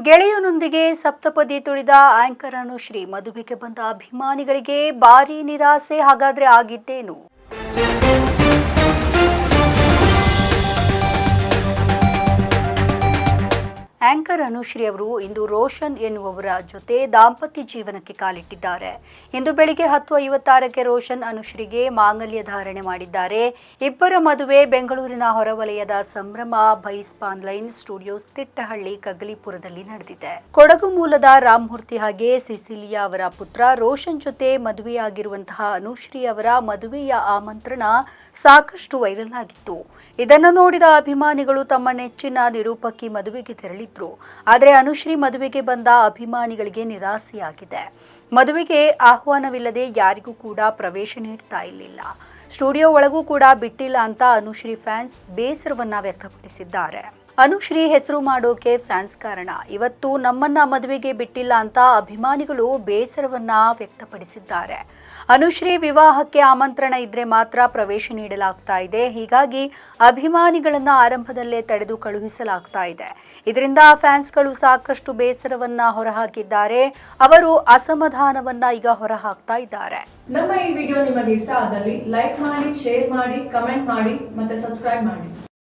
ಗೆಳೆಯನೊಂದಿಗೆ ಸಪ್ತಪದಿ ತುಳಿದ anchor Anushree ಮದುವೆಗೆ ಬಂದ ಅಭಿಮಾನಿಗಳಿಗೆ ಭಾರಿ ನಿರಾಸೆ ಹಾಗಾದ್ರೆ ಆಗಿದ್ದೇನು ಆಂಕರ್ ಅನುಶ್ರೀ ಅವರು ಇಂದು ರೋಷನ್ ಎನ್ನುವವರ ಜೊತೆ ದಾಂಪತ್ಯ ಜೀವನಕ್ಕೆ ಕಾಲಿಟ್ಟಿದ್ದಾರೆ. ಇಂದು ಬೆಳಿಗ್ಗೆ ಹತ್ತು ಐವತ್ತಾರಕ್ಕೆ ರೋಷನ್ ಅನುಶ್ರೀಗೆ ಮಾಂಗಲ್ಯ ಧಾರಣೆ ಮಾಡಿದ್ದಾರೆ. ಇಬ್ಬರ ಮದುವೆ ಬೆಂಗಳೂರಿನ ಹೊರವಲಯದ ಸಂಭ್ರಮ ಬೈಸ್ಪಾನ್ ಲೈನ್ ಸ್ಟುಡಿಯೋಸ್ ತಿಟ್ಟಹಳ್ಳಿ ಕಗಲಿಪುರದಲ್ಲಿ ನಡೆದಿದೆ. ಕೊಡಗು ಮೂಲದ ರಾಮಮೂರ್ತಿ ಹಾಗೆ ಸಿಸಿಲಿಯಾ ಅವರ ಪುತ್ರ ರೋಷನ್ ಜೊತೆ ಮದುವೆಯಾಗಿರುವಂತಹ ಅನುಶ್ರೀ ಅವರ ಮದುವೆಯ ಆಮಂತ್ರಣ ಸಾಕಷ್ಟು ವೈರಲ್ ಆಗಿತ್ತು. ಇದನ್ನು ನೋಡಿದ ಅಭಿಮಾನಿಗಳು ತಮ್ಮ ನೆಚ್ಚಿನ ನಿರೂಪಕಿ ಮದುವೆಗೆ ಆದರೆ ಅನುಶ್ರೀ ಮದುವೆಗೆ ಬಂದ ಅಭಿಮಾನಿಗಳಿಗೆ ನಿರಾಸೆಯಾಗಿದೆ. ಮದುವೆಗೆ ಆಹ್ವಾನವಿಲ್ಲದೆ ಯಾರಿಗೂ ಕೂಡ ಪ್ರವೇಶ ನೀಡ್ತಾ ಇರಲಿಲ್ಲ ಸ್ಟುಡಿಯೋ ಒಳಗೂ ಕೂಡ ಬಿಟ್ಟಿಲ್ಲ ಅಂತ ಅನುಶ್ರೀ ಫ್ಯಾನ್ಸ್ ಬೇಸರವನ್ನ ವ್ಯಕ್ತಪಡಿಸಿದ್ದಾರೆ. ಅನುಶ್ರೀ ಹೆಸರು ಮಾಡೋಕೆ ಫ್ಯಾನ್ಸ್ ಕಾರಣ. ಇವತ್ತು ನಮ್ಮನ್ನ ಮದುವೆಗೆ ಬಿಟ್ಟಿಲ್ಲ ಅಂತ ಅಭಿಮಾನಿಗಳು ಬೇಸರವನ್ನ ವ್ಯಕ್ತಪಡಿಸಿದ್ದಾರೆ. ಅನುಶ್ರೀ ವಿವಾಹಕ್ಕೆ ಆಮಂತ್ರಣ ಇದ್ರೆ ಮಾತ್ರ ಪ್ರವೇಶ ನೀಡಲಾಗ್ತಾ ಇದೆ. ಹೀಗಾಗಿ ಅಭಿಮಾನಿಗಳನ್ನ ಆರಂಭದಲ್ಲೇ ತಡೆದು ಕಳುಹಿಸಲಾಗ್ತಾ ಇದೆ. ಇದರಿಂದ ಫ್ಯಾನ್ಸ್ಗಳು ಸಾಕಷ್ಟು ಬೇಸರವನ್ನ ಹೊರಹಾಕಿದ್ದಾರೆ. ಅವರು ಅಸಮಾಧಾನವನ್ನ ಈಗ ಹೊರಹಾಕ್ತಾ ಇದ್ದಾರೆ. ನಮ್ಮ ಈ ವಿಡಿಯೋ ನಿಮಗೆ ಇಷ್ಟ ಆದಲ್ಲಿ ಲೈಕ್ ಮಾಡಿ, ಶೇರ್ ಮಾಡಿ, ಕಮೆಂಟ್ ಮಾಡಿ ಮತ್ತೆ ಸಬ್ಸ್ಕ್ರೈಬ್ ಮಾಡಿ.